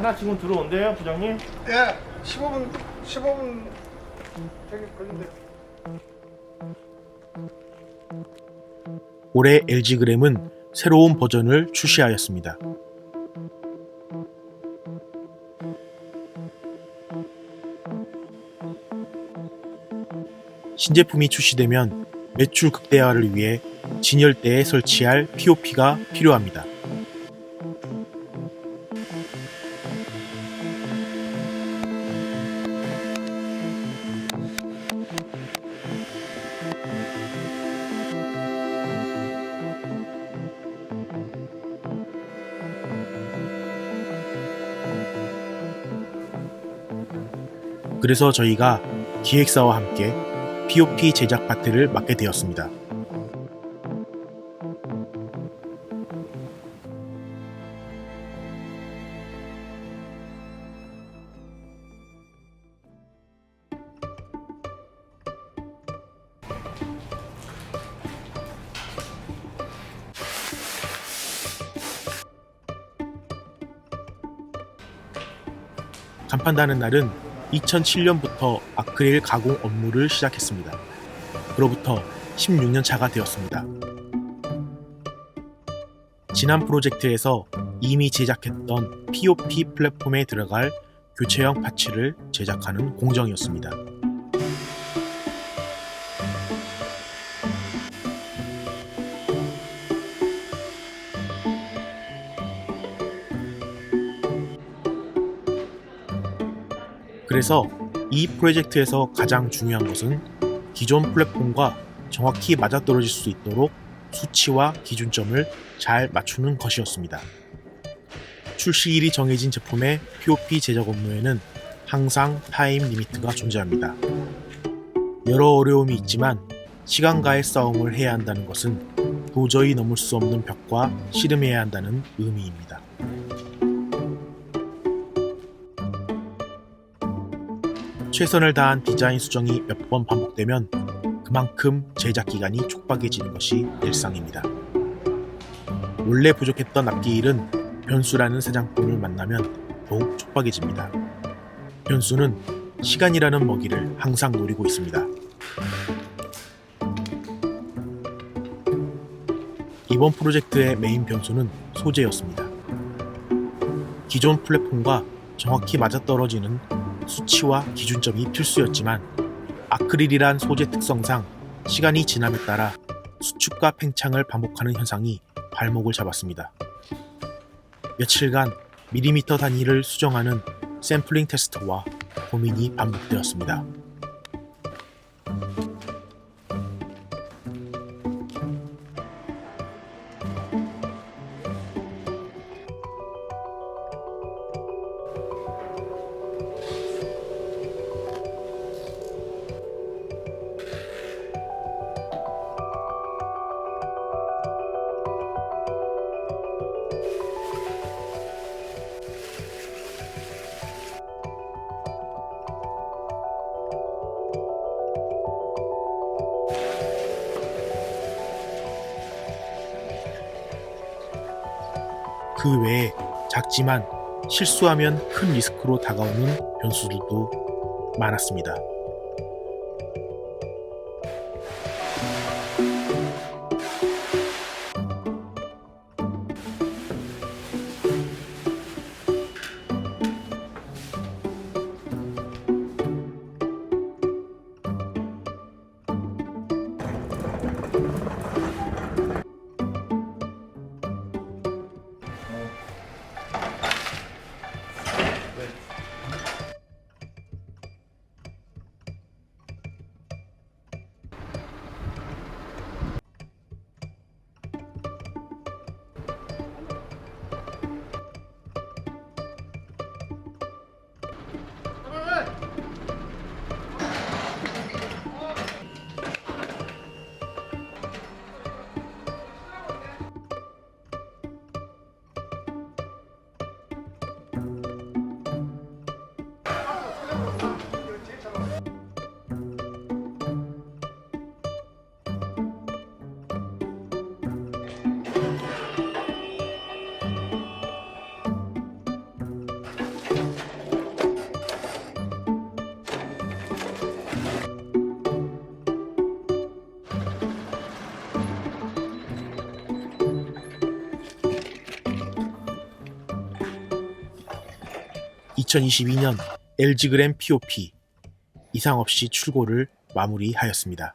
하나 지금 들어온대요, 부장님? 예, 15분, 15분 저기 걸린대요. 올해 LG그램은 새로운 버전을 출시하였습니다. 신제품이 출시되면 매출 극대화를 위해 진열대에 설치할 POP가 필요합니다. 그래서 저희가 기획사와 함께 POP 제작 파트를 맡게 되었습니다. 간판다는 날은 2007년부터 아크릴 가공 업무를 시작했습니다. 그로부터 16년 차가 되었습니다. 지난 프로젝트에서 이미 제작했던 POP 플랫폼에 들어갈 교체형 파츠를 제작하는 공정이었습니다. 그래서 이 프로젝트에서 가장 중요한 것은 기존 플랫폼과 정확히 맞아떨어질 수 있도록 수치와 기준점을 잘 맞추는 것이었습니다. 출시일이 정해진 제품의 POP 제작 업무에는 항상 타임 리미트가 존재합니다. 여러 어려움이 있지만 시간과의 싸움을 해야 한다는 것은 도저히 넘을 수 없는 벽과 씨름해야 한다는 의미입니다. 최선을 다한 디자인 수정이 몇 번 반복되면 그만큼 제작 기간이 촉박해지는 것이 일상입니다. 원래 부족했던 앞기일은 변수라는 새 장품을 만나면 더욱 촉박해집니다. 변수는 시간이라는 먹이를 항상 노리고 있습니다. 이번 프로젝트의 메인 변수는 소재였습니다. 기존 플랫폼과 정확히 맞아떨어지는 수치와 기준점이 필수였지만 아크릴이란 소재 특성상 시간이 지남에 따라 수축과 팽창을 반복하는 현상이 발목을 잡았습니다. 며칠간 밀리미터 단위를 수정하는 샘플링 테스트와 고민이 반복되었습니다. 그 외에 작지만 실수하면 큰 리스크로 다가오는 변수들도 많았습니다. 2022년 LG그램 POP 이상 없이 출고를 마무리하였습니다.